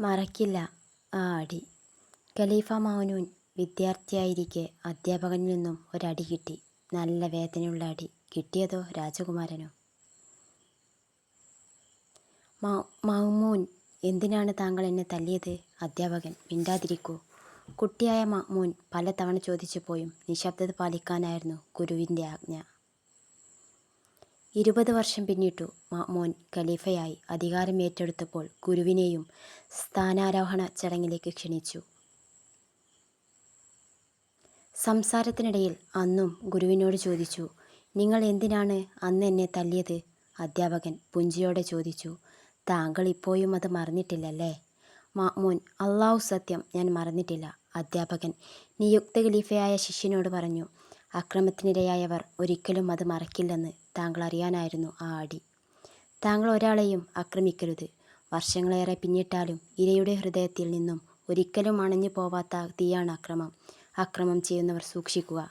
മറക്കില്ല ആ അടി ഖലീഫ മൗനൂൻ വിദ്യാർത്ഥിയായിരിക്കെ അധ്യാപകനിൽ നിന്നും ഒരടി കിട്ടി. നല്ല വേദനയുള്ള അടി. കിട്ടിയതോ രാജകുമാരനോ. മൗമൂൻ എന്തിനാണ് താങ്കൾ എന്നെ തല്ലിയത്. അധ്യാപകൻ മിണ്ടാതിരിക്കൂ. കുട്ടിയായ മൗമൂൻ പലതവണ ചോദിച്ചു ചോദിച്ചപ്പോഴും നിശബ്ദത പാലിക്കാനായിരുന്നു ഗുരുവിന്റെ ആജ്ഞ. ഇരുപത് വർഷം പിന്നിട്ടു. മാമോൻ ഖലീഫയായി അധികാരം ഏറ്റെടുത്തപ്പോൾ ഗുരുവിനെയും സ്ഥാനാരോഹണ ചടങ്ങിലേക്ക് ക്ഷണിച്ചു. സംസാരത്തിനിടയിൽ അന്നും ഗുരുവിനോട് ചോദിച്ചു നിങ്ങൾ എന്തിനാണ് അന്ന് എന്നെ തല്ലിയത്. അധ്യാപകൻ പുഞ്ചിയോടെ ചോദിച്ചു. താങ്കൾ ഇപ്പോഴും അത് മറന്നിട്ടില്ലല്ലേ. മാമോൻ അള്ളാഹു സത്യം ഞാൻ മറന്നിട്ടില്ല. അധ്യാപകൻ നിയുക്ത ഖലീഫയായ ശിഷ്യനോട് പറഞ്ഞു. അക്രമത്തിനിരയായവർ ഒരിക്കലും അത് മറക്കില്ലെന്ന് താങ്കൾ അറിയാനായിരുന്നു ആ അടി. താങ്കൾ ഒരാളെയും ആക്രമിക്കരുത്. വർഷങ്ങളേറെ പിന്നിട്ടാലും ഇരയുടെ ഹൃദയത്തിൽ നിന്നും ഒരിക്കലും അണഞ്ഞു പോവാത്ത തീയാണ് അക്രമം. അക്രമം ചെയ്യുന്നവർ സൂക്ഷിക്കുക.